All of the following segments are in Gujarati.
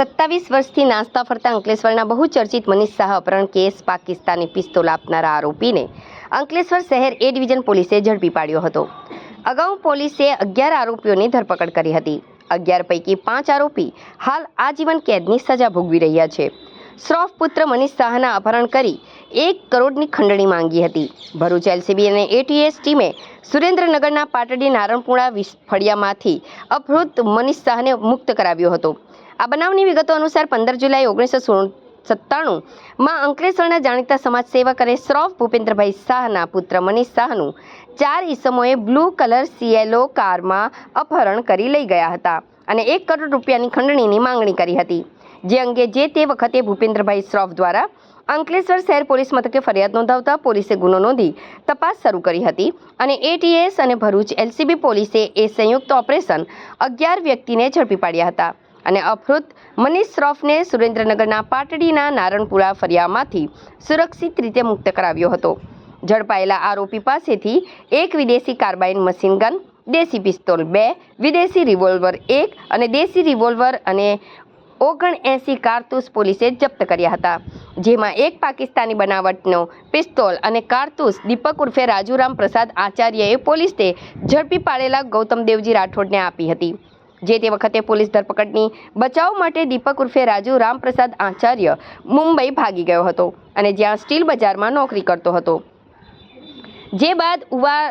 સત્તાવીસ વર્ષથી નાસ્તા ફરતા અંકલેશ્વરના બહુ ચર્ચિત મનીષ શાહ અપહરણ કેસ પાકિસ્તાની પિસ્તોલ આપનારા આરોપીને અંકલેશ્વર શહેર એ ડિવિઝન પોલીસે ઝડપી પાડ્યો હતો. અગાઉ પોલીસે અગિયાર આરોપીઓની ધરપકડ કરી હતી. અગિયાર પૈકી પાંચ આરોપી હાલ આજીવન કેદની સજા ભોગવી રહ્યા છે. શ્રોફ પુત્ર મનીષ શાહના અપહરણ કરી એક કરોડની ખંડણી માંગી હતી. ભરૂચ એલસીબી અને એટીએસ ટીમે સુરેન્દ્રનગરના પાટડી નારણપુરા ફળિયામાંથી અપહૃત મનીષ શાહને મુક્ત કરાવ્યો હતો. આ બનાવની વિગતો અનુસાર પંદર જુલાઈ ઓગણીસો સત્તાણું માં અંકલેશ્વરના જાણીતા સમાજ સેવક અને શ્રોફ ભૂપેન્દ્રભાઈ શાહના પુત્ર મનીષ શાહનું ચાર ઈસમોએ બ્લુ કલર સીએલઓ કારમાં અપહરણ કરી લઈ ગયા હતા અને એક કરોડ રૂપિયાની ખંડણીની માંગણી કરી હતી. જે અંગે જે તે વખતે ભૂપેન્દ્રભાઈ શ્રોફ દ્વારા અંકલેશ્વર શહેર પોલીસ મથકે ફરિયાદ નોંધાવતા પોલીસે ગુનો નોંધી તપાસ શરૂ કરી હતી અને એટીએસ અને ભરૂચ એલસીબી પોલીસે એ સંયુક્ત ઓપરેશન અગિયાર વ્યક્તિને ઝડપી પાડ્યા હતા. અને અપહૃત મનીષ શ્રોફને સુરેન્દ્રનગરના પાટડીના નારણપુરા ફરિયામાંથી સુરક્ષિત રીતે મુક્ત કરાવ્યો હતો. ઝડપાયેલા આરોપી પાસેથી એક વિદેશી કાર્બાઇન મશીન ગન, દેશી પિસ્તોલ બે, વિદેશી રિવોલ્વર એક અને દેશી રિવોલ્વર અને ઓગણ એંસી કારતૂસ પોલીસે જપ્ત કર્યા હતા. જેમાં એક પાકિસ્તાની બનાવટનો પિસ્તોલ અને કારતૂસ દીપક ઉર્ફે રાજુરામ પ્રસાદ આચાર્યએ પોલીસે ઝડપી પાડેલા ગૌતમ દેવજી રાઠોડને આપી હતી. જે તે વખતે પોલીસ ધરપકડની બચાવ માટે દીપક ઉર્ફે રાજુ રામપ્રસાદ આચાર્ય મુંબઈ ભાગી ગયો હતો અને જ્યાં સ્ટીલ બજારમાં નોકરી કરતો હતો. જે બાદ ઉવા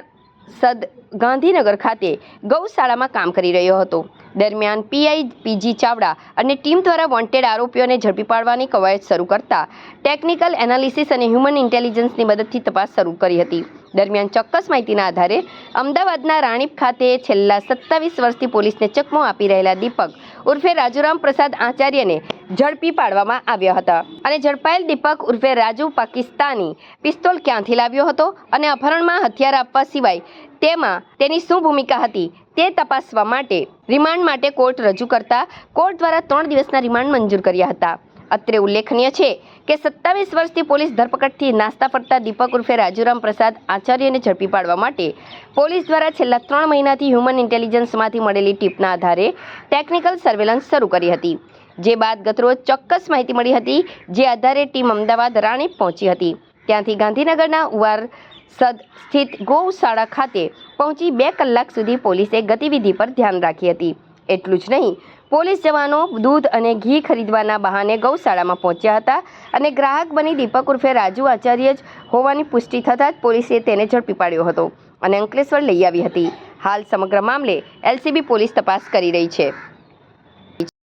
સદ ગાંધીનગર ખાતે ગૌશાળામાં કામ કરી રહ્યો હતો. દરમિયાન પીઆઈ પીજી ચાવડા અને ટીમ દ્વારા વોન્ટેડ આરોપીઓને ઝડપી પાડવાની કવાયત શરૂ કરતા ટેકનિકલ એનાલિસિસ અને હ્યુમન ઇન્ટેલિજન્સની મદદથી તપાસ શરૂ કરી હતી. દરમિયાન ચોક્કસ માહિતીના આધારે અમદાવાદના રાણીપ ખાતે છેલ્લા સત્તાવીસ વર્ષથી પોલીસને ચકમો આપી રહેલા દીપક ઉર્ફે રાજુરામ પ્રસાદ આચાર્યને ઝડપી પાડવામાં આવ્યા હતા. અને ઝડપાયેલ દીપક ઉર્ફે રાજુ પાકિસ્તાની પિસ્તોલ ક્યાંથી લાવ્યો હતો અને અપહરણમાં હથિયાર આપવા સિવાય તેમાં તેની શું ભૂમિકા હતી તે તપાસવા માટે રિમાન્ડ માટે કોર્ટ રજૂ કરતા કોર્ટ દ્વારા ત્રણ દિવસના રિમાન્ડ મંજૂર કર્યા હતા. અત્રે ઉલ્લેખનીય છે કે સત્તાવીસ વર્ષથી પોલીસ ધરપકડથી નાસ્તા ફરતા દીપક ઉર્ફે રાજુરામ પ્રસાદ આચાર્યને ઝડપી પાડવા માટે પોલીસ દ્વારા છેલ્લા ત્રણ મહિનાથી હ્યુમન ઇન્ટેલિજન્સમાંથી મળેલી ટીપના આધારે ટેકનિકલ સર્વેલન્સ શરૂ કરી હતી. જે બાદ ગતરોજ ચોક્કસ માહિતી મળી હતી, જે આધારે ટીમ અમદાવાદ, રાણીપ પહોંચી હતી. ત્યાંથી ગાંધીનગરના ઉવાર સદ સ્થિત ગૌશાળા ખાતે પહોંચી બે કલાક સુધી પોલીસે ગતિવિધિ પર ધ્યાન રાખી હતી. એટલું જ નહીં પોલીસ જવાનો દૂધ અને ઘી ખરીદવાના બહાને ગૌશાળામાં પહોંચ્યા હતા અને ગ્રાહક બની દીપક ઉર્ફે રાજુ આચાર્ય જ હોવાની પુષ્ટિ થતાં જ પોલીસે તેને ઝડપી પાડ્યો હતો અને અંકલેશ્વર લઈ આવી હતી. હાલ સમગ્ર મામલે એલસીબી પોલીસ તપાસ કરી રહી છે.